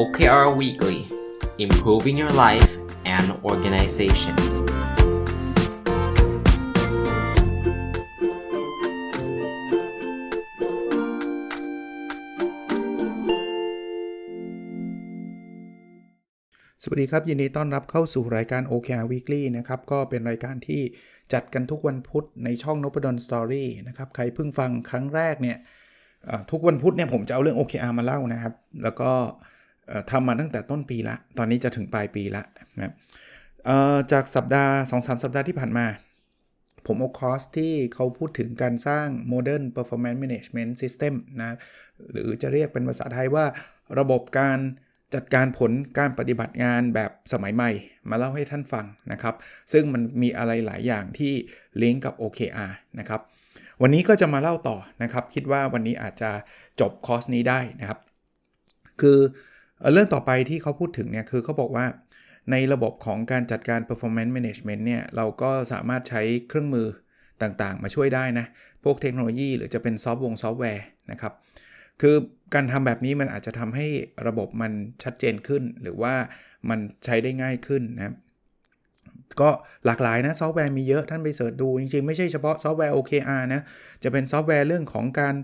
OKR Weekly Improving Your Life and Organization สวัสดีครับ ยินดีต้อนรับเข้าสู่รายการ OKR Weekly นะครับ ก็เป็นรายการที่จัดกันทุกวันพุธในช่อง n o p a d o n Story นะครับ ใครเพิ่งฟังครั้งแรกเนี่ยทุกวันพุธเนี่ยผมจะเอาเรื่อง OKR มาเล่านะครับ แล้วก็ ทำมาตั้งแต่ต้นปีละ ตอนนี้จะถึงปลายปีละนะครับจากสัปดาห์2-3สัปดาห์ที่ผ่านมา ผมเอาคอร์สที่เขาพูดถึงการสร้าง Modern Performance Management System นะหรือจะเรียกเป็นภาษาไทยว่าระบบการจัดการผลการปฏิบัติงานแบบสมัยใหม่ มาเล่าให้ท่านฟังนะครับ ซึ่งมันมีอะไรหลายอย่างที่ลิงก์กับ OKR นะครับ วันนี้ก็จะมาเล่าต่อนะครับ คิดว่าวันนี้อาจจะจบคอร์สนี้ได้นะครับ คือ เรื่องต่อไปที่เขาพูดถึงเนี่ยคือเขาบอกว่าในระบบของการจัดการ performance management เนี่ย เราก็สามารถใช้เครื่องมือต่างๆ มาช่วยได้นะ พวกเทคโนโลยีหรือจะเป็นซอฟต์วงซอฟต์แวร์นะครับ คือการทำแบบนี้มันอาจจะทำให้ระบบมันชัดเจนขึ้น หรือว่ามันใช้ได้ง่ายขึ้นนะครับ ก็หลากหลายนะซอฟต์แวร์มีเยอะท่านไปเสิร์ชดู จริงๆ ไม่ใช่เฉพาะซอฟต์แวร์ OKR นะ จะเป็นซอฟต์แวร์เรื่องของการ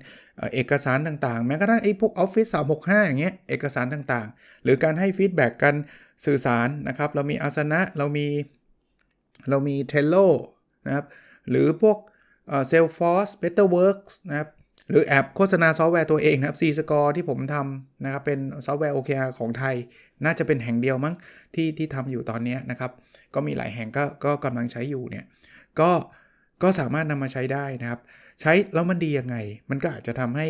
เอกสารต่างๆ แม้กระทั่งไอ้พวก Office 365 อย่างเงี้ยเอกสารต่างๆ หรือการให้ฟีดแบ็กกันสื่อสารนะครับ เรามีอาสนะเรามีเรามี Trello นะครับหรือพวกเอ่อ Salesforce Betterworks นะครับหรือแอปโฆษณาซอฟต์แวร์ตัวเองนะครับ C Score ที่ผมทำนะครับ เป็นซอฟต์แวร์ OKR ของไทย น่าจะเป็นแห่งเดียวมั้งที่ที่ทำอยู่ตอนนี้นะครับ ก็มีหลายแห่งก็ก็กำลังใช้อยู่เนี่ยก็ก็สามารถนำมาใช้ได้นะครับ ใช้แล้วมันดียังไง มันก็อาจจะทำให้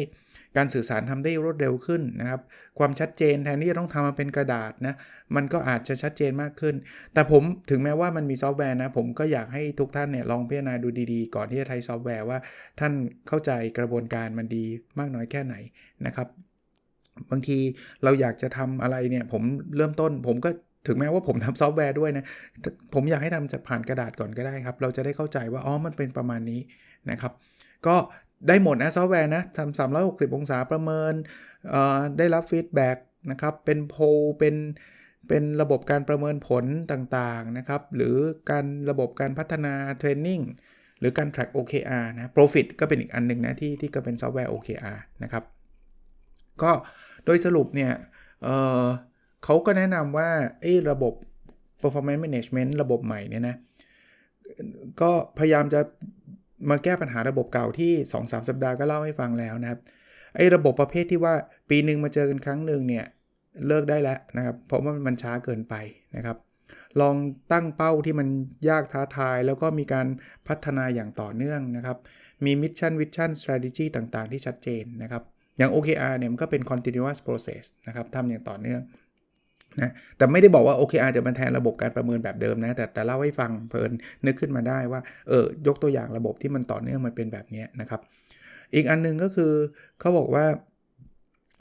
การสื่อสารทำได้รวดเร็วขึ้นนะครับ ความชัดเจนแทนที่จะต้องทำมาเป็นกระดาษนะ มันก็อาจจะชัดเจนมากขึ้น แต่ผมถึงแม้ว่ามันมีซอฟต์แวร์นะ ผมก็อยากให้ทุกท่านเนี่ยลองพิจารณาดูดีๆ ก่อนที่จะใช้ซอฟต์แวร์ว่าท่านเข้าใจกระบวนการมันดีมากน้อยแค่ไหนนะครับ บางทีเราอยากจะทำอะไรเนี่ยผมเริ่มต้นผมก็ ถึงแม้ว่าผมทำซอฟต์แวร์ด้วยนะ ผมอยากให้ทำจากผ่านกระดาษก่อนก็ได้ครับ เราจะได้เข้าใจว่า อ๋อ มันเป็นประมาณนี้นะครับ ก็ได้หมดนะซอฟต์แวร์นะทำ360อยหกสิบองศาประเมิน ได้รับฟีดแบ็กนะครับ เป็นโพลเป็นเป็นระบบการประเมินผลต่างๆนะครับ หรือการระบบการพัฒนาเทรนนิ่งหรือการ track OKR นะ Profit ก็เป็นอีกอันหนึ่งนะที่ที่ก็เป็นซอฟต์แวร์ OKR นะครับ ก็โดยสรุปเนี่ย เขาก็แนะนำว่าไอ้ระบบ performance management ระบบใหม่เนี่ยนะ ก็พยายามจะมาแก้ปัญหาระบบเก่าที่ 2-3 สัปดาห์ก็เล่าให้ฟังแล้วนะครับ ไอ้ระบบประเภทที่ว่าปีหนึ่งมาเจอกันครั้งหนึ่งเนี่ย เลิกได้แล้วนะครับ เพราะว่ามันช้าเกินไปนะครับ ลองตั้งเป้าที่มันยากท้าทาย แล้วก็มีการพัฒนาอย่างต่อเนื่องนะครับ มีมิชชั่นวิชั่น strategy ต่างๆ ที่ชัดเจนนะครับ อย่าง OKR เนี่ยมันก็เป็น continuous process นะครับทำอย่างต่อเนื่อง นะแต่ไม่ได้บอกว่า OKR จะมาแทนระบบการประเมินแบบเดิมนะ แต่แต่เล่าให้ฟังเพลินนึกขึ้นมาได้ว่าเออยกตัวอย่างระบบที่มันต่อเนื่องมันเป็นแบบนี้นะครับ อีกอันหนึงก็คือเขาบอกว่า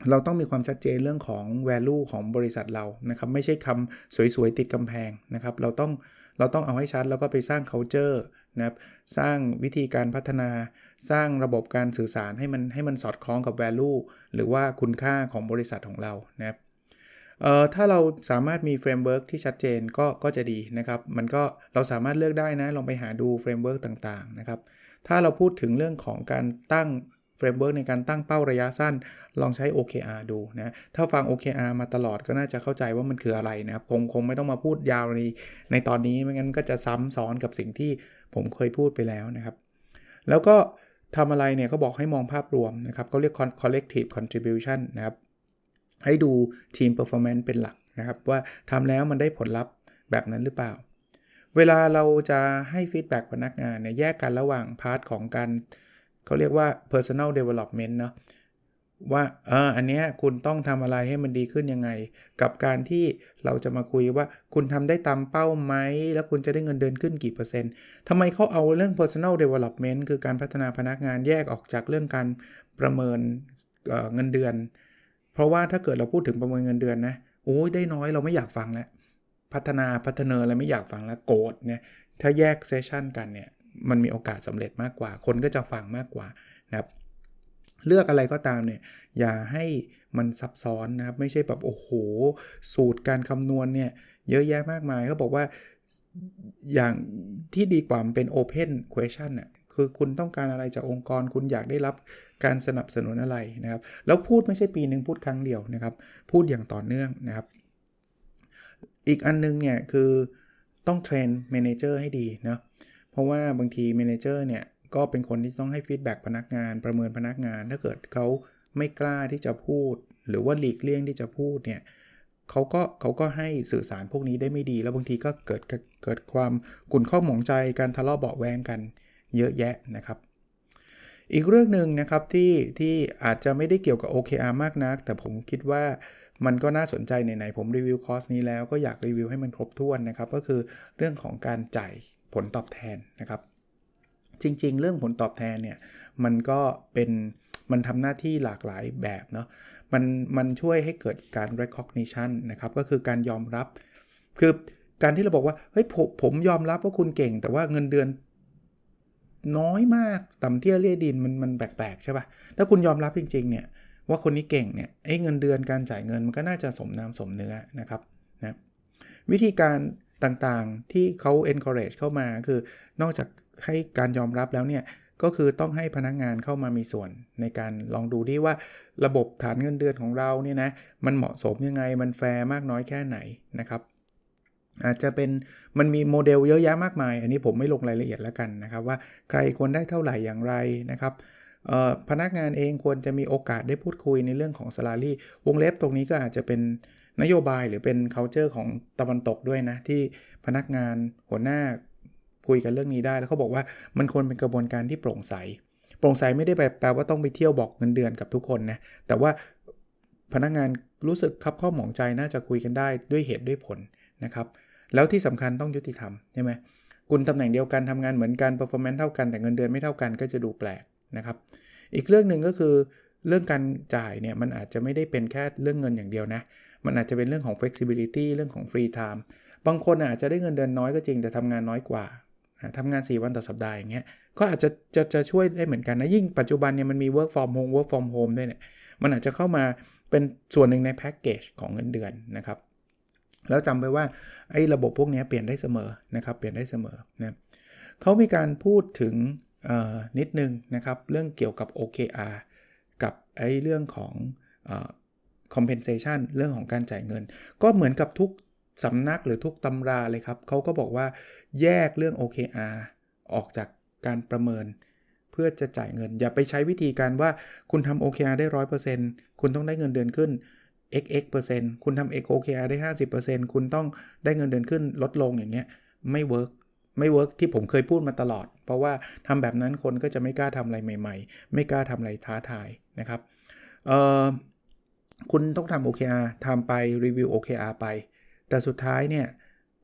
เราต้องมีความชัดเจนเรื่องของ value ของบริษัทเรานะครับ ไม่ใช่คำสวยๆ ติดกำแพงนะครับ เราต้องเราต้องเอาให้ชัดแล้วก็ไปสร้าง culture นะครับสร้างวิธีการพัฒนา สร้างระบบการสื่อสารให้มันให้มันสอดคล้องกับ value หรือว่าคุณค่าของบริษัทของเรานะครับ เอ่อถ้าเราสามารถมีเฟรมเวิร์กที่ชัดเจนก็ก็จะดีนะครับ มันก็เราสามารถเลือกได้นะ ลองไปหาดูเฟรมเวิร์กต่างๆนะครับ ถ้าเราพูดถึงเรื่องของการตั้งเฟรมเวิร์กในการตั้งเป้าระยะสั้น ลองใช้ OKR ดูนะ ถ้าฟัง OKR มาตลอดก็น่าจะเข้าใจว่ามันคืออะไรนะครับ คงคงไม่ต้องมาพูดยาวในในตอนนี้ไม่งั้นก็จะซ้ำซ้อนกับสิ่งที่ผมเคยพูดไปแล้วนะครับ แล้วก็ทำอะไรเนี่ยเขาบอกให้มองภาพรวมนะครับเขาเรียก collective contribution นะครับ ให้ดูทีม performance เป็นหลักนะครับว่าทำแล้วมันได้ผลลัพธ์แบบนั้นหรือเปล่า เวลาเราจะให้ฟีดแบ็กพนักงานเนี่ยแยกกันระหว่างพาร์ทของการเขาเรียกว่า personal development เนาะว่าเอออันเนี้ยคุณต้องทำอะไรให้มันดีขึ้นยังไง กับการที่เราจะมาคุยว่าคุณทำได้ตามเป้าไหม แล้วคุณจะได้เงินเดือนขึ้นกี่เปอร์เซ็นต์ทำไมเขาเอาเรื่อง personal development คือการพัฒนาพนักงานแยกออกจากเรื่องการประเมินเเงินเดือน เพราะว่าถ้าเกิดเราพูดถึงประเมินเงินเดือนนะโอ้ยได้น้อยเราไม่อยากฟังแล้วพัฒนาพัฒนาอะไรไม่อยากฟังแล้วโกรธเนี่ยถ้าแยกเซสชันกันเนี่ยมันมีโอกาสสำเร็จมากกว่า คนก็จะฟังมากกว่านะครับเลือกอะไรก็ตามเนี่ยอย่าให้มันซับซ้อนนะครับไม่ใช่แบบโอ้โห สูตรการคำนวณเนี่ยเยอะแยะมากมายเขาบอกว่าอย่างที่ดีกว่ามันเป็น Open Question น่ะคือคุณต้องการอะไรจากองค์กร คุณอยากได้รับ การสนับสนุนอะไรนะครับ แล้วพูดไม่ใช่ปีหนึ่งพูดครั้งเดียวนะครับ พูดอย่างต่อเนื่องนะครับ อีกอันนึงเนี่ยคือต้องเทรนเมนเจอร์ให้ดีนะ เพราะว่าบางทีเมนเจอร์เนี่ยก็เป็นคนที่ต้องให้ฟีดแบ็กพนักงานประเมินพนักงาน ถ้าเกิดเขาไม่กล้าที่จะพูด หรือว่าหลีกเลี่ยงที่จะพูดเนี่ยเขาก็เขาก็ให้สื่อสารพวกนี้ได้ไม่ดี แล้วบางทีก็เกิดเกิดความกุ่นข้อหมองใจการทะเลาะเบาแวงกันเยอะแยะนะครับ อีกเรื่องหนึ่งนะครับที่ที่อาจจะไม่ได้เกี่ยวกับ OKR มากนัก แต่ผมคิดว่ามันก็น่าสนใจไหนๆผมรีวิวคอร์สนี้แล้วก็อยากรีวิวให้มันครบถ้วนนะครับ ก็คือเรื่องของการจ่ายผลตอบแทนนะครับ จริงๆ เรื่องผลตอบแทนเนี่ยมันก็เป็นมันทำหน้าที่หลากหลายแบบเนาะมันมันช่วยให้เกิดการ recognition นะครับ ก็คือการยอมรับ คือการที่เราบอกว่าเฮ้ยผมผมยอมรับว่าคุณเก่ง แต่ว่าเงินเดือน น้อยมากต่ำเตี้ยเลี่ยดินมันมันแปลกๆใช่ปะ่ะ ถ้าคุณยอมรับจริงๆเนี่ยว่าคนนี้เก่งเนี่ยไอ้เงินเดือนการจ่ายเงินมันก็น่าจะสมน้ำสมเนื้อนะครับนะวิธีการต่างๆที่เขา encourage เข้ามาคือนอกจากให้การยอมรับแล้วเนี่ยก็คือต้องให้พนักงานเข้ามามีส่วนในการลองดูดิว่าระบบฐานเงินเดือนของเราเนี่ยนะมันเหมาะสมยังไงมันแฟร์มากน้อยแค่ไหนนะครับ อาจจะเป็นมันมีโมเดลเยอะแยะมากมาย อันนี้ผมไม่ลงรายละเอียดแล้วกันนะครับ ว่าใครควรได้เท่าไหร่อย่างไรนะครับพนักงานเองควรจะมีโอกาสได้พูดคุยในเรื่องของสลารี่วงเล็บตรงนี้ก็อาจจะเป็นนโยบายหรือเป็น culture ของตะวันตกด้วยนะ ที่พนักงานหัวหน้าคุยกันเรื่องนี้ได้ แล้วเขาบอกว่ามันควรเป็นกระบวนการที่โปร่งใส โปร่งใสไม่ได้แปลว่าต้องไปเที่ยวบอกเงินเดือนกับทุกคนนะ แต่ว่าพนักงานรู้สึกคับข้อหมองใจน่าจะคุยกันได้ด้วยเหตุด้วยผลนะครับ แล้วที่สำคัญต้องยุติธรรมใช่ไหมคุณตำแหน่งเดียวกันทำงานเหมือนกัน performance เท่ากันแต่เงินเดือนไม่เท่ากันก็จะดูแปลกนะครับ อีกเรื่องหนึ่งก็คือเรื่องการจ่ายเนี่ยมันอาจจะไม่ได้เป็นแค่เรื่องเงินอย่างเดียวนะ มันอาจจะเป็นเรื่องของ flexibility เรื่องของ free time บางคนอาจจะได้เงินเดือนน้อยก็จริงแต่ทำงานน้อยกว่าทำงาน 4 วันต่อสัปดาห์อย่างเงี้ยก็อาจจะจะจะช่วยได้เหมือนกันนะยิ่งปัจจุบันเนี่ยมันมี work from home work from home ด้วยเนี่ยมันอาจจะเข้ามาเป็นส่วนหนึ่งในแพ็กเกจของเงินเดือนนะครับ แล้วจำไปว่าไอ้ระบบพวกนี้เปลี่ยนได้เสมอนะครับเปลี่ยนได้เสมอนะเขามีการพูดถึงนิดนึงนะครับเรื่องเกี่ยวกับ OKR กับไอ้เรื่องของ compensation เรื่องของการจ่ายเงิน ก็เหมือนกับทุกสำนักหรือทุกตำราเลยครับเขาก็บอกว่าแยกเรื่อง OKR ออกจากการประเมิน เพื่อจะจ่ายเงิน อย่าไปใช้วิธีการว่าคุณทำ OKR ได้ 100%คุณต้องได้เงินเดือนขึ้น xx เปอร์เซ็นต์คุณทำ OKR ได้ 50%คุณต้องได้เงินเดือนขึ้นลดลงอย่างเงี้ยไม่เวิร์กไม่เวิร์กที่ผมเคยพูดมาตลอด เพราะว่าทำแบบนั้นคนก็จะไม่กล้าทำอะไรใหม่ ๆ ไม่กล้าทำอะไรท้าทายนะครับคุณต้องทำ OKR ทำไปรีวิว OKR ไป แต่สุดท้ายเนี่ย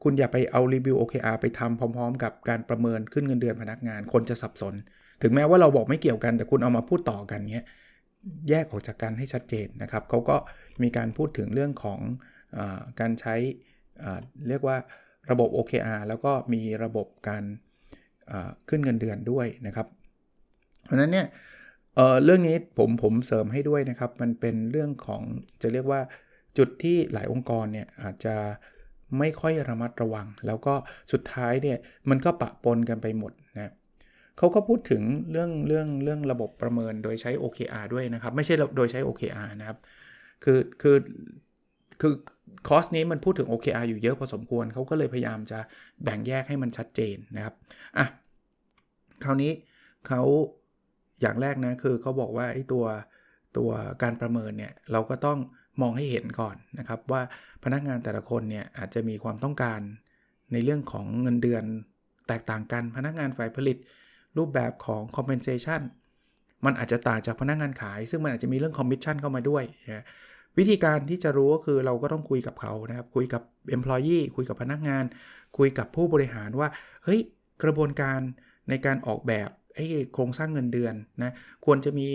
คุณอย่าไปเอารีวิว OKR ไปทำพร้อม ๆ กับการประเมินขึ้นเงินเดือนพนักงาน คนจะสับสน ถึงแม้ว่าเราบอกไม่เกี่ยวกันแต่คุณเอามาพูดต่อกันเนี้ย แยกออกจากกันให้ชัดเจนนะครับเขาก็มีการพูดถึงเรื่องของอการใช้เรียกว่าระบบ OKR แล้วก็มีระบบการขึ้นเงินเดือนด้วยนะครับ เพราะนั้นเนี่ยเเรื่องนี้ผมผมเสริมให้ด้วยนะครับ มันเป็นเรื่องของจะเรียกว่าจุดที่หลายองค์กรเนี่ยอาจจะไม่ค่อยระมัดระวัง แล้วก็สุดท้ายเนี่ยมันก็ปะปนกันไปหมดนะ เขาก็พูดถึงเรื่องเรื่องเรื่องระบบประเมินโดยใช้ OKR ด้วยนะครับ ไม่ใช่โดยใช้ OKR นะครับ คือคือคือคอสนี้มันพูดถึง OKR อยู่เยอะพอสมควรเขาก็เลยพยายามจะแบ่งแยกให้มันชัดเจนนะครับอะคราวนี้เขาอย่างแรกนะคือเขาบอกว่าไอ้ตัวตัวการประเมินเนี่ยเราก็ต้องมองให้เห็นก่อนนะครับ ว่าพนักงานแต่ละคนเนี่ยอาจจะมีความต้องการในเรื่องของเงินเดือนแตกต่างกันพนักงานฝ่ายผลิต รูปแบบของ compensation มันอาจจะต่างจากพนักงานขาย ซึ่งมันอาจจะมีเรื่อง commission เข้ามาด้วยนะวิธีการที่จะรู้ก็คือเราก็ต้องคุยกับเขานะครับ คุยกับ employee คุยกับพนักงาน คุยกับผู้บริหารว่า เฮ้ย กระบวนการในการออกแบบไอ้โครงสร้างเงินเดือนนะ ควรจะมี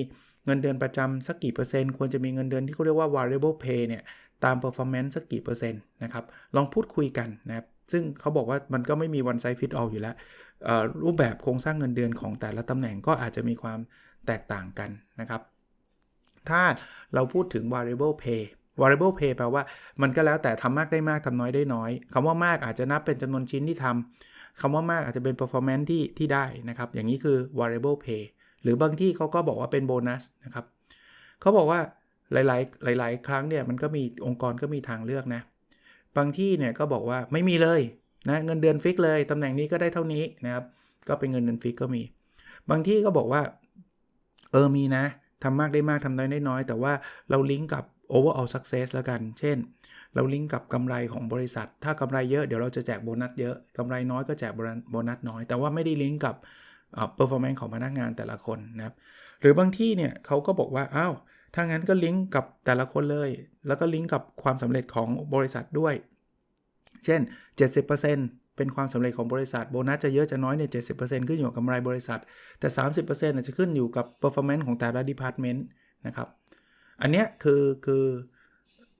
เงินเดือนประจำสักกี่เปอร์เซ็นต์ ควรจะมีเงินเดือนที่เขาเรียกว่า variable pay เนี่ย ตาม performance สักกี่เปอร์เซ็นต์นะครับ ลองพูดคุยกันนะครับ ซึ่งเขาบอกว่ามันก็ไม่มี one size fit all อยู่แล้ว รูปแบบโครงสร้างเงินเดือนของแต่ละตำแหน่งก็อาจจะมีความแตกต่างกันนะครับ ถ้าเราพูดถึง variable pay variable pay แปลว่ามันก็แล้วแต่ทำมากได้มากทำน้อยได้น้อยคำว่ามากอาจจะนับเป็นจำนวนชิ้นที่ทำคำว่ามากอาจจะเป็น performance ที่ที่ได้นะครับ อย่างนี้คือ variable pay หรือบางที่เขาก็บอกว่าเป็นโบนัสนะครับเขาบอกว่าหลาย ๆ หลาย ๆ ครั้งเนี่ยมันก็มีองค์กรก็มีทางเลือกนะ บางที่เนี่ยก็บอกว่าไม่มีเลย นะเงินเดือนฟิกเลยตำแหน่งนี้ก็ได้เท่านี้นะครับก็เป็นเงินเดือนฟิกก็มี บางที่ก็บอกว่า เออมีนะทำมากได้มากทำน้อยได้น้อย แต่ว่าเราลิงก์กับ overall success แล้วกัน เช่น เราลิงก์กับกำไรของบริษัท ถ้ากำไรเยอะเดี๋ยวเราจะแจกโบนัสเยอะกำไรน้อยก็แจกโบนัสน้อย แต่ว่าไม่ได้ลิงก์กับ performance ของพนักงานแต่ละคนนะครับหรือบางที่เนี่ยเขาก็บอกว่าอ้าวถ้างั้นก็ลิงก์กับแต่ละคนเลย แล้วก็ลิงก์กับความสำเร็จของบริษัทด้วย เช่น 70%เป็นความสำเร็จของบริษัทโบนัสจะเยอะจะน้อยเนี่ย70%ขึ้นอยู่กับกำไรบริษัท แต่ 30%อาจจะขึ้นอยู่กับ performance ของแต่ละ department นะครับ อันเนี้ยคือคือ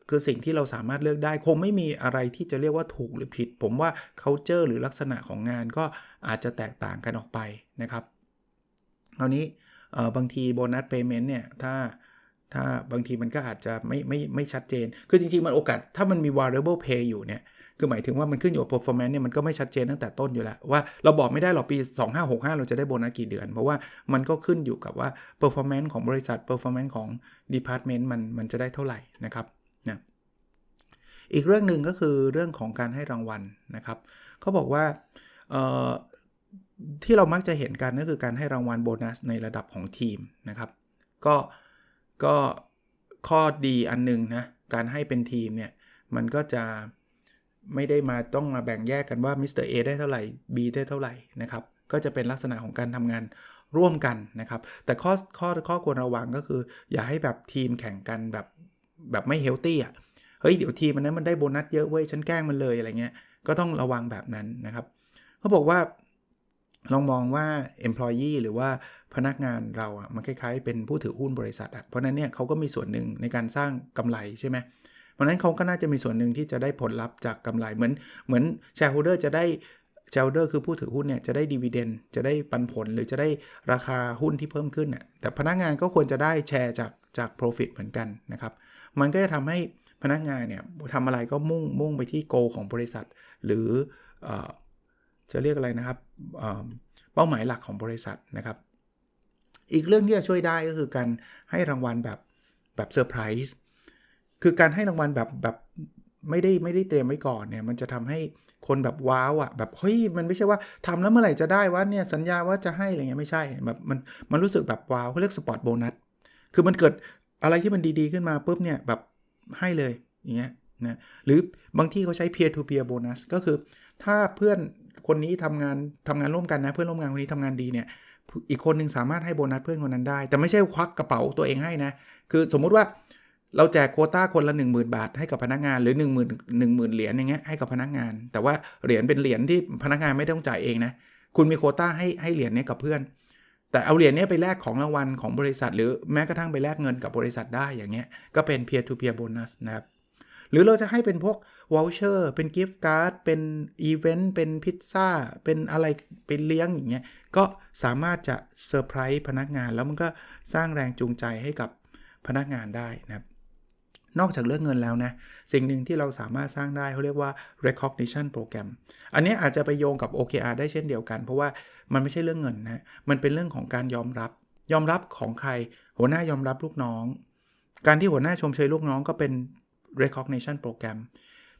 คือสิ่งที่เราสามารถเลือกได้คงไม่มีอะไรที่จะเรียกว่าถูกหรือผิด ผมว่า culture หรือลักษณะของงานก็อาจจะแตกต่างกันออกไปนะครับคราวนี้บางทีโบนัสเพย์เมนต์เนี่ยถ้าถ้าบางทีมันก็อาจจะไม่ไม่ไม่ชัดเจน คือจริงๆ มันโอกาส ถ้ามันมี variable pay อยู่เนี่ย คือหมายถึงว่ามันขึ้นอยู่กับ performance เนี่ยมันก็ไม่ชัดเจนตั้งแต่ต้นอยู่แล้วว่าเราบอกไม่ได้หรอกปี 2565 เราจะได้โบนัสกี่เดือน เพราะว่ามันก็ขึ้นอยู่กับว่า performance ของบริษัท performance ของ department มันมันจะได้เท่าไหร่นะครับนะอีกเรื่องหนึ่งก็คือเรื่องของการให้รางวัลนะครับเขาบอกว่าที่เรามักจะเห็นกันก็คือการให้รางวัลโบนัสในระดับของทีมนะครับก็ก็ข้อดีอันนึงนะการให้เป็นทีมเนี่ยมันก็จะ ไม่ได้มาต้องมาแบ่งแยกกันว่ามิสเตอร์เอได้เท่าไหร่ B ได้เท่าไหร่นะครับก็จะเป็นลักษณะของการทำงานร่วมกันนะครับ แต่ข้อข้อข้อควรระวังก็คือ อย่าให้แบบทีมแข่งกันแบบแบบไม่เฮลตี้อะเฮ้ยเดี๋ยวทีมมันนั้นมันได้โบนัสเยอะเว้ยฉันแกล้งมันเลยอะไรเงี้ยก็ต้องระวังแบบนั้นนะครับเขาบอกว่าลองมองว่า employee หรือว่าพนักงานเราอะมันคล้ายๆ เป็นผู้ถือหุ้นบริษัทอะเพราะนั้นเนี่ยเขาก็มีส่วนหนึ่งในการสร้างกำไรใช่ไหมเพราะนั้นเขาก็น่าจะมีส่วนหนึ่งที่จะได้ผลลัพธ์จากกำไรเหมือนเหมือน shareholder จะได้ shareholder คือผู้ถือหุ้นเนี่ยจะได้ dividend จะได้ปันผลหรือจะได้ราคาหุ้นที่เพิ่มขึ้นน่ะแต่พนักงานก็ควรจะได้แชร์จากจาก profit เหมือนกันนะครับมันก็จะทำให้พนักงานเนี่ยทำอะไรก็มุ่งมุ่งไปที่ goal ของบริษัท หรืออจะเรียกอะไรนะครับเป้าหมายหลักของบริษัทนะครับ อีกเรื่องที่จะช่วยได้ก็คือการให้รางวัลแบบแบบเซอร์ไพรส์ คือการให้รางวัลแบบแบบไม่ได้ไม่ได้เตรียมไว้ก่อนเนี่ยมันจะทำให้คนแบบว้าวอะ่ะแบบเฮ้ยมันไม่ใช่ว่าทำแล้วเมื่อไหร่จะได้ว่าเนี่ยสัญญาว่าจะให้อะไรเงี้ยไม่ใช่แบบมันมันรู้สึกแบบว้าวเขาเรียกสปอร์ตโบนัสคือมันเกิดอะไรที่มันดีๆขึ้นมาปุ๊บเนี่ยแบบให้เลยอย่างเงี้ยนะหรือบางที่เขาใช้ peer to peer bonus ก็คือ ถ้าเพื่อนคนนี้ทำงานทำงานร่วมกันนะเพื่อนร่วมงานคนนี้ทำงานดีเนี่ยอีกคนนึงสามารถให้โบนัสเพื่อนคนนั้นได้ แต่ไม่ใช่ควักกระเป๋าตัวเองให้นะคือสมมุติว่า เราแจกโควต้าคนละ 1 0,000 บาทให้กับพนักงานหรือ 1 0,000 1 0,000 เหรียญอย่างเงี้ยให้กับพนักงาน แต่ว่าเหรียญเป็นเหรียญที่พนักงานไม่ต้องจ่ายเองนะคุณมีโควต้าให้ให้เหรียญนี้กับเพื่อน แต่เอาเหรียญนี้ไปแลกของรางวัลของบริษัท หรือแม้กระทั่งไปแลกเงินกับบริษัทได้อย่างเงี้ยก็เป็น peer to peer bonus นะครับหรือเราจะให้เป็นพวกวอลเชอร์เป็นกิฟต์การ์ดเป็นอีเวนต์เป็นพิซซ่าเป็นอะไรเป็นเลี้ยงอย่างเงี้ยก็สามารถจะเซอร์ไพรส์พนักงานแล้วมันก็สร้างแรงจูงใจให้กับพนักงานได้นะครับ นอกจากเรื่องเงินแล้วนะสิ่งหนึ่งที่เราสามารถสร้างได้เขาเรียกว่า recognition program อันนี้อาจจะไปโยงกับ OKR ได้เช่นเดียวกัน เพราะว่ามันไม่ใช่เรื่องเงินนะมันเป็นเรื่องของการยอมรับ ยอมรับของใคร หัวหน้ายอมรับลูกน้อง การที่หัวหน้าชมเชยลูกน้องก็เป็น recognition program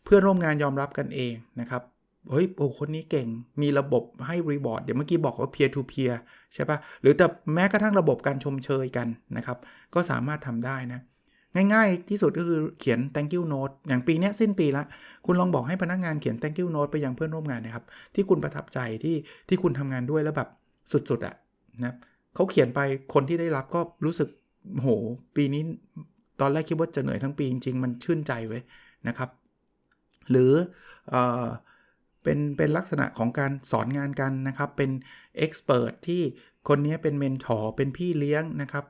เพื่อนร่วมงานยอมรับกันเองนะครับเฮ้ยโอ้คนนี้เก่งมีระบบให้ reward เดี๋ยวเมื่อกี้บอกว่า peer to peer ใช่ปะ่ะ หรือแต่แม้กระทั่งระบบการชมเชยกันนะครับ ก็สามารถทำได้นะ ง่ายๆ ที่สุดก็คือเขียน thank you note อย่างปีนี้สิ้นปีละ คุณลองบอกให้พนักงานเขียน thank you note ไปยังเพื่อนร่วมงานนะครับ ที่คุณประทับใจที่ที่คุณทำงานด้วยแล้วแบบสุดๆอะนะเขาเขียนไปคนที่ได้รับก็รู้สึกโหปีนี้ ตอนแรกคิดว่าจะเหนื่อยทั้งปีจริงๆ มันชื่นใจไว้นะครับ หรือเออเป็นเป็นลักษณะของการสอนงานกันนะครับ เป็นเอ็กซ์เพรสที่คนนี้เป็นเมนทอร์เป็นพี่เลี้ยงนะครับ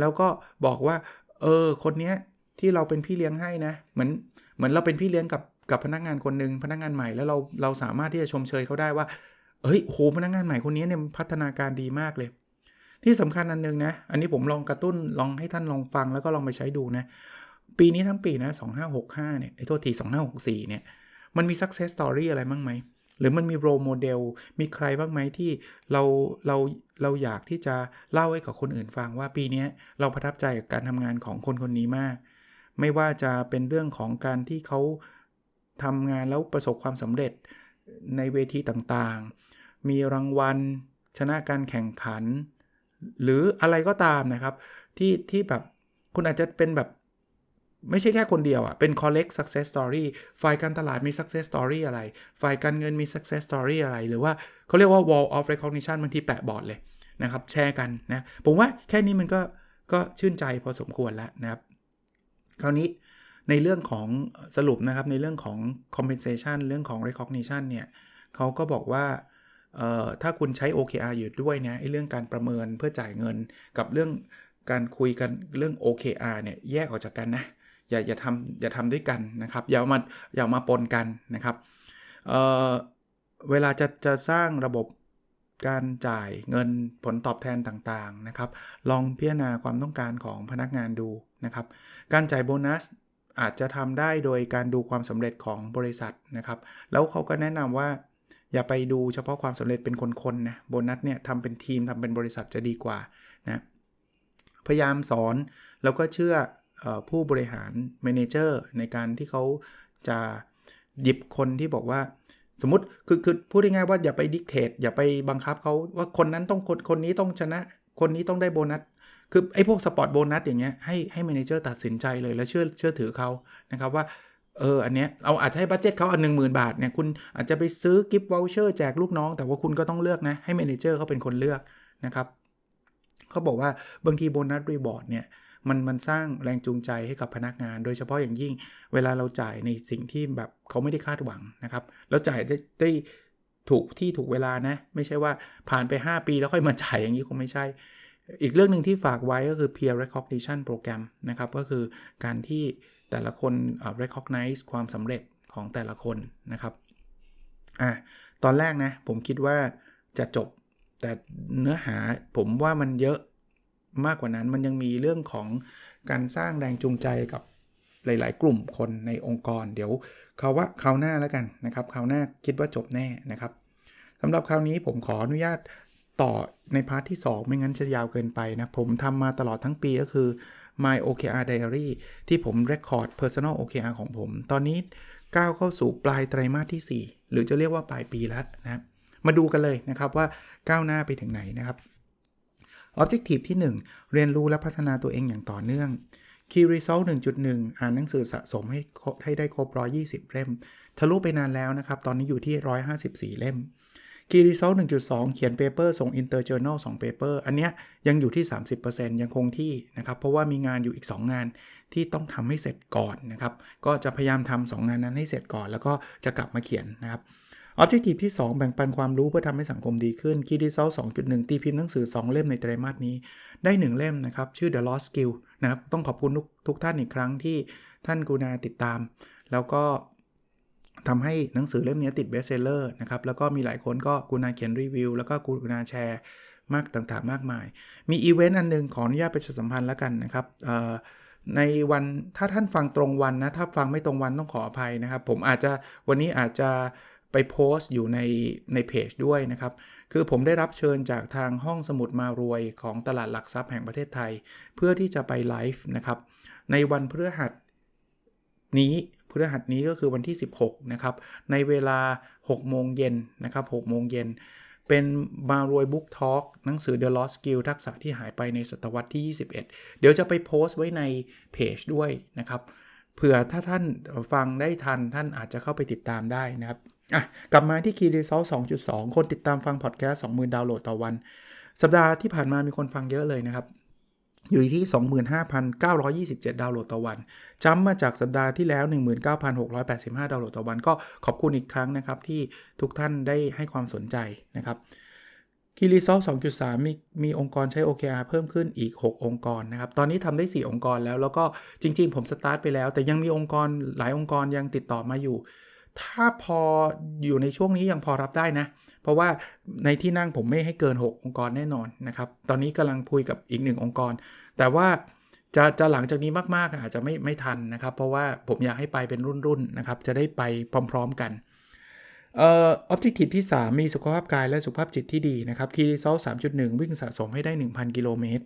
แล้วก็บอกว่า เออ คนเนี้ยที่เราเป็นพี่เลี้ยงให้นะ เหมือนเหมือนเราเป็นพี่เลี้ยงกับกับพนักงานคนหนึ่งพนักงานใหม่แล้วเราเราสามารถที่จะชมเชยเขาได้ว่าเฮ้ยโหพนักงานใหม่คนนี้เนี่ยพัฒนาการดีมากเลย ที่สำคัญอันนึงนะ อันนี้ผมลองกระตุ้นลองให้ท่านลองฟังแล้วก็ลองไปใช้ดูนะ ปีนี้ทั้งปีนะ 2565 เนี่ยไอ้โทษที 2564 เนี่ย มันมี success story อะไรบ้างไหม หรือมันมี role model มีใครบ้างไหมที่เราเราเราอยากที่จะเล่าให้กับคนอื่นฟังว่าปีนี้เราประทับใจกับการทำงานของคนคนนี้มาก ไม่ว่าจะเป็นเรื่องของการที่เขาทำงานแล้วประสบความสำเร็จในเวทีต่างๆ มีรางวัล ชนะการแข่งขัน หรืออะไรก็ตามนะครับ ที่ที่แบบคุณอาจจะเป็นแบบ ไม่ใช่แค่คนเดียวอะ่ะ เป็น collect success story ฝ่ายการตลาดมี success story อะไร ฝ่ายการเงินมี success story อะไร หรือว่าเขาเรียกว่า wall of recognition บางทีแปะบอร์ดเลยนะครับ แชร์กันนะ ผมว่าแค่นี้มันก็ก็ชื่นใจพอสมควรแล้วนะครับ คราวนี้ในเรื่องของสรุปนะครับ ในเรื่องของ compensation เรื่องของ recognition เนี่ยเขาก็บอกว่าถ้าคุณใช้ OKR อยู่ด้วยนะไอ้เรื่องการประเมินเพื่อจ่ายเงินกับเรื่องการคุยกันเรื่อง OKR เนี่ยแยกออกจากกันนะ อย่าอย่าทำอย่าทำด้วยกันนะครับ อย่ามาอย่ามาปนกันนะครับเเวลาจะจะสร้างระบบการจ่ายเงินผลตอบแทนต่างๆนะครับ ลองพิจารณาความต้องการของพนักงานดูนะครับ การจ่ายโบนัสอาจจะทำได้โดยการดูความสำเร็จของบริษัทนะครับ แล้วเขาก็แนะนำว่า อย่าไปดูเฉพาะความสำเร็จเป็นคนๆนะโบนัสเนี่ยทำเป็นทีมทำเป็นบริษัทจะดีกว่านะพยายามสอนแล้วก็เชื่อ ผู้บริหารเมเนเจอร์ในการที่เขาจะหยิบคนที่บอกว่า สมมติคือคือพูดง่ายๆว่าอย่าไปดิกเทตอย่าไปบังคับเขาว่าคนนั้นต้องคนคนนี้ต้องชนะ คนนี้ต้องได้โบนัสคือไอ้พวกสปอร์ตโบนัสอย่างเงี้ยให้ให้เมเนเจอร์ตัดสินใจเลยแล้วเชื่อเชื่อถือเขานะครับว่าเอออันเนี้ยเราอาจจะให้บัตเจ็ตเขาอันหนึ่งหมื่นบาทเนี่ยคุณอาจจะไปซื้อกิฟต์วอลเชอร์แจกลูกน้อง แต่ว่าคุณก็ต้องเลือกนะ ให้เมนเจอร์เขาเป็นคนเลือกนะครับเขาบอกว่าบางทีโบนัสรีบอร์ดเนี่ย มันมันสร้างแรงจูงใจให้กับพนักงาน โดยเฉพาะอย่างยิ่งเวลาเราจ่ายในสิ่งที่แบบเขาไม่ได้คาดหวังนะครับ แล้วจ่ายได้ได้ถูกที่ถูกเวลานะ ไม่ใช่ว่าผ่านไป 5 ปีแล้วค่อยมาจ่ายอย่างนี้คงไม่ใช่ อีกเรื่องหนึ่งที่ฝากไว้ก็คือ peer recognition program นะครับ ก็คือการที่แต่ละคน recognize ความสำเร็จของแต่ละคนนะครับอะตอนแรกนะ ผมคิดว่าจะจบแต่เนื้อหาผมว่ามันเยอะ มากกว่านั้นมันยังมีเรื่องของการสร้างแรงจูงใจกับหลาย ๆ กลุ่มคนในองค์กร เดี๋ยวเขาว่าคราวหน้าแล้วกันนะครับคราวหน้าคิดว่าจบแน่นะครับสำหรับคราวนี้ผมขออนุญาตต่อในพาร์ทที่ 2 ไม่งั้นจะยาวเกินไปนะ ผมทำมาตลอดทั้งปีก็คือ My OKR Diary ที่ผม Record Personal OKR ของผม ตอนนี้ก้าวเข้าสู่ปลายไตรมาสที่ 4 หรือจะเรียกว่าปลายปีแล้วนะมาดูกันเลยนะครับว่าก้าวหน้าไปถึงไหนนะครับ Objective ที่ 1 เรียนรู้และพัฒนาตัวเองอย่างต่อเนื่อง Key Result 1.1 อ่านหนังสือสะสมให้ให้ได้ครบ 120 เล่ม ทะลุไปนานแล้วนะครับ ตอนนี้อยู่ที่ 154 เล่ม Key Result 1.2 เขียนเปเปอร์ส่ง Interjournal 2 paper อันเนี้ยยังอยู่ที่ 30%ยังคงที่นะครับ เพราะว่ามีงานอยู่อีก 2 งานที่ต้องทำให้เสร็จก่อนนะครับ ก็จะพยายามทำ2งานนั้นให้เสร็จก่อน แล้วก็จะกลับมาเขียนนะครับ Objective ที่ 2 แบ่งปันความรู้เพื่อทำให้สังคมดีขึ้น Key Result 2.1 ตีพิมพ์หนังสือ 2 เล่มในไตรมาสนี้ ได้ 1 เล่มนะครับ ชื่อ The Lost Skill นะครับ ต้องขอบคุณทุกทุกท่านอีกครั้งที่ท่านกูนาติดตาม แล้วก็ทำให้หนังสือเล่มนี้ติดเบสเซลเลอร์นะครับ แล้วก็มีหลายคนก็กูนาเขียนรีวิว แล้วก็กูนาแชร์มากต่างๆ มากมาย มีอีเวนต์อันนึงขออนุญาตประชาสัมพันธ์แล้วกันนะครับในวันถ้าท่านฟังตรงวันนะ ถ้าฟังไม่ตรงวันต้องขออภัยนะครับ ผมอาจจะวันนี้อาจจะ ไปโพสต์อยู่ในในเพจด้วยนะครับ คือผมได้รับเชิญจากทางห้องสมุดมารวยของตลาดหลักทรัพย์แห่งประเทศไทย เพื่อที่จะไปไลฟ์นะครับ ในวันพฤหัสนี้พฤหัสนี้ก็คือวันที่ 16 นะครับ ในเวลา 6 โมงเย็นนะครับ 6 โมงเย็น เป็นมารวยบุ๊กทอล์กหนังสือ The Lost Skill ทักษะที่หายไปในศตวรรษที่ 21 เดี๋ยวจะไปโพสต์ไว้ในเพจด้วยนะครับ เผื่อถ้าท่านฟังได้ทันท่านอาจจะเข้าไปติดตามได้นะครับ อะกลับมาที่ Key Result 2.2 คนติดตามฟังพอดแคสต์20,000 ดาวน์โหลดต่อวัน สัปดาห์ที่ผ่านมามีคนฟังเยอะเลยนะครับ อยู่ที่ 25,927 ดาวน์โหลดต่อวันจ้ำมาจากสัปดาห์ที่แล้ว 19,685 ดาวน์โหลดต่อวัน ก็ขอบคุณอีกครั้งนะครับ ที่ทุกท่านได้ให้ความสนใจนะครับ k ีรีซอล2.3 มีมีองค์กรใช้ OKR เพิ่มขึ้นอีก 6 องค์กรนะครับ ตอนนี้ทำได้ 4 องค์กรแล้ว แล้วก็จริง ๆ ผมสตาร์ทไปแล้ว แต่ยังมีองค์กรหลายองค์กรยังติดต่อมาอยู่ ถ้าพออยู่ในช่วงนี้ยังพอรับได้นะ เพราะว่าในที่นั่งผมไม่ให้เกิน 6 องค์กรแน่นอนนะครับ ตอนนี้กำลังคุยกับอีกหนึ่งองค์กร แต่ว่าจะจะหลังจากนี้มากๆอาจจะไม่ไม่ทันนะครับ เพราะว่าผมอยากให้ไปเป็นรุ่นๆนะครับ จะได้ไปพร้อม ๆกันเอ่อ objective ที่ 3 มีสุขภาพกายและสุขภาพจิตที่ดีนะครับ key result 3.1 วิ่งสะสมให้ได้ 1,000 กิโลเมตร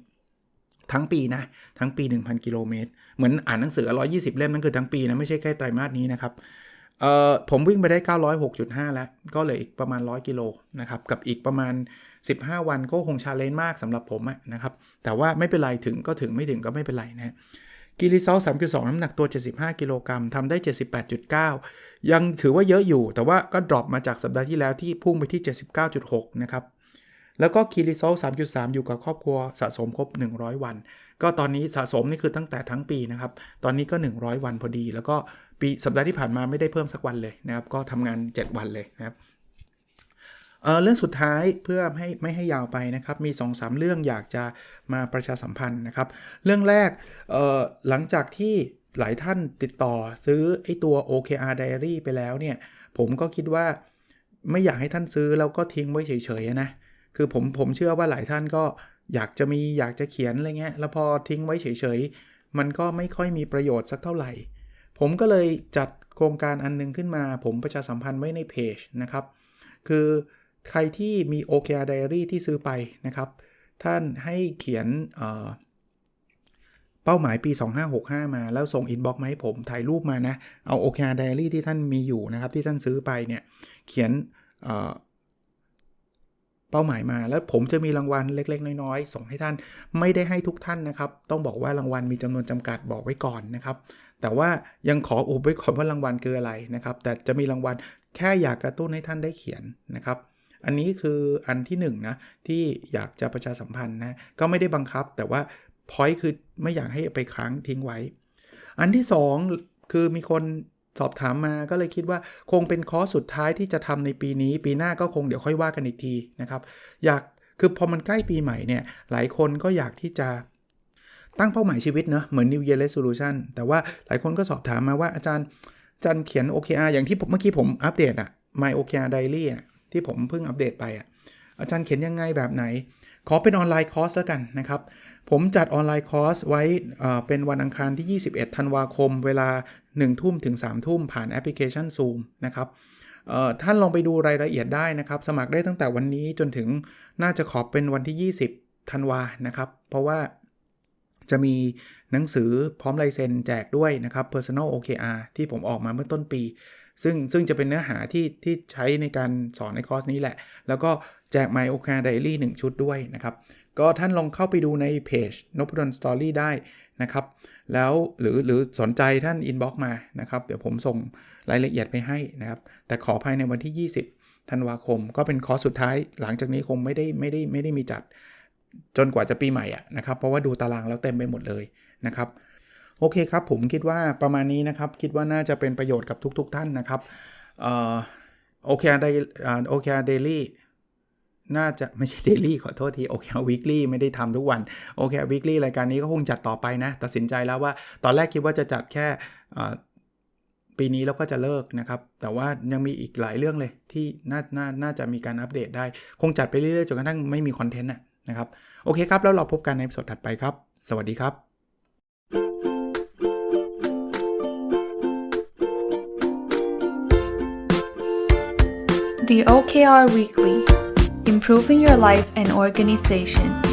ทั้งปีนะ ทั้งปี 1,000 กิโลเมตร เหมือนอ่านหนังสือ 120 เล่มนั่นคือทั้งปีนะ ไม่ใช่แค่ไตรมาสนี้นะครับ เอ่อผมวิ่งไปได้ 906.5 แล้ว ก็เหลืออีกประมาณ 100 กิโลนะครับ กับอีกประมาณ 15 วันก็คงชาเลนจ์มากสำหรับผมะนะครับ แต่ว่าไม่เป็นไรถึงก็ถึงไม่ถึงก็ไม่เป็นไรนะกิลิซอล3.2 น้ำหนักตัว 75 กิโลกรัมทำได้ 78.9 ยังถือว่าเยอะอยู่ แต่ว่าก็ดรอปมาจากสัปดาห์ที่แล้วที่พุ่งไปที่ 79.6 นะครับ แล้วก็คิริโซล3.3 อยู่กับครอบครัวสะสมครบ 100 วัน ก็ตอนนี้สะสมนี่คือตั้งแต่ทั้งปีนะครับ ตอนนี้ก็ 100 วันพอดี แล้วก็ปีสัปดาห์ที่ผ่านมาไม่ได้เพิ่มสักวันเลยนะครับ ก็ทำงาน 7 วันเลยนะครับเเรื่องสุดท้ายเพื่อให้ไม่ให้ยาวไปนะครับมี 2-3เรื่องอยากจะมาประชาสัมพันธ์นะครับ เรื่องแรกหลังจากที่หลายท่านติดต่อซื้อไอตัว OKR Diary ไปแล้วเนี่ย ผมก็คิดว่าไม่อยากให้ท่านซื้อแล้วก็ทิ้งไว้เฉยๆนะคือผมผมเชื่อว่าหลายท่านก็อยากจะมีอยากจะเขียนอะไรเงี้ยแล้วพอทิ้งไว้เฉยๆ มันก็ไม่ค่อยมีประโยชน์สักเท่าไหร่ ผมก็เลยจัดโครงการอันหนึงขึ้นมา ผมประชาสัมพันธ์ไว้ในเพจนะครับ คือใครที่มี OKR Diary ที่ซื้อไปนะครับ ท่านให้เขียนเเป้าหมายปี 2565 มาแล้วส่งอินบ็อกซ์มาให้ผมถ่ายรูปมานะ เอา OKR Diary ที่ท่านมีอยู่นะครับ ที่ท่านซื้อไปเนี่ย เขียน เป้าหมายมา แล้วผมจะมีรางวัลเล็ก ๆ น้อยๆส่งให้ท่านไม่ได้ให้ทุกท่านนะครับ ต้องบอกว่ารางวัลมีจำนวนจำกัดบอกไว้ก่อนนะครับ แต่ว่ายังขออุบไว้ก่อนว่ารางวัลคืออะไรนะครับ แต่จะมีรางวัลแค่อยากกระตุ้นให้ท่านได้เขียนนะครับ อันนี้คืออันที่1นงนะที่อยากจะประชาสัมพันธ์นะก็ไม่ได้บังคับ แต่ว่าพอยต์คือไม่อยากให้ไปค้างทิ้งไว้ อันที่ 2 คือมีคน สอบถามมาก็เลยคิดว่าคงเป็นคอร์สสุดท้ายที่จะทำในปีนี้ ปีหน้าก็คงเดี๋ยวค่อยว่ากันอีกทีนะครับ อยากคือพอมันใกล้ปีใหม่เนี่ยหลายคนก็อยากที่จะตั้งเป้าหมายชีวิตเนอะเหมือน New Year Resolution แต่ว่าหลายคนก็สอบถามมาว่าอาจารย์อาจารย์เขียน OKR อย่างที่ผมเมื่อกี้ผมอัปเดตอะ My OKR Diary อะที่ผมเพิ่งอัปเดตไปอะอาจารย์เขียนยังไงแบบไหน ขอเป็นออนไลน์คอร์สแล้วกันนะครับ ผมจัดออนไลน์คอร์สไว้อ่อเป็นวันอังคารที่ 21 ธันวาคม เวลา 1 ทุ่มถึง 3 ทุ่มผ่านแอปพลิเคชัน Zoom นะครับท่านลองไปดูรายละเอียดได้นะครับ สมัครได้ตั้งแต่วันนี้จนถึงน่าจะขอเป็นวันที่ 20ธันวานะครับ เพราะว่าจะมีหนังสือพร้อมลายเซ็นแจกด้วยนะครับ Personal OKR ที่ผมออกมาเมื่อต้นปี ซึ่งซึ่งจะเป็นเนื้อหาที่ที่ใช้ในการสอนในคอร์สนี้แหละ แล้วก็แจก My OKR Diary 1 ชุดด้วยนะครับ ก็ท่านลองเข้าไปดูในเพจนพดลสตอรี่ได้นะครับ แล้วหรือหรือสนใจท่านอินบ็อกมานะครับ เดี๋ยวผมส่งรายละเอียดไปให้นะครับ แต่ขอภายในวันที่ 20 ธันวาคม ก็เป็นคอร์สสุดท้ายหลังจากนี้คงไม่ได้ไม่ได้ไม่ได้มีจัด จนกว่าจะปีใหม่อะนะครับ เพราะว่าดูตารางแล้วเต็มไปหมดเลยนะครับโอเคครับ ผมคิดว่าประมาณนี้นะครับ คิดว่าน่าจะเป็นประโยชน์กับทุก ๆ ท่านนะครับเอ่อโอเคไดโอเคเดลี่ น่าจะไม่ใช่ daily ขอโทษทีโอเค weekly ไม่ได้ทำทุกวันโอเค weekly รายการนี้ก็คงจัดต่อไปนะ ตัดสินใจแล้วว่าตอนแรกคิดว่าจะจัดแค่ปีนี้แล้วก็จะเลิกนะครับ แต่ว่ายังมีอีกหลายเรื่องเลยที่น่าน่าน่าจะมีการอัปเดตได้ คงจัดไปเรื่อยๆจนกระทั่งไม่มีคอนเทนต์นะครับ โอเคครับ แล้วเราพบกันในสดถัดไปครับ สวัสดีครับ The OKR Weekly Improving Your Life and Organization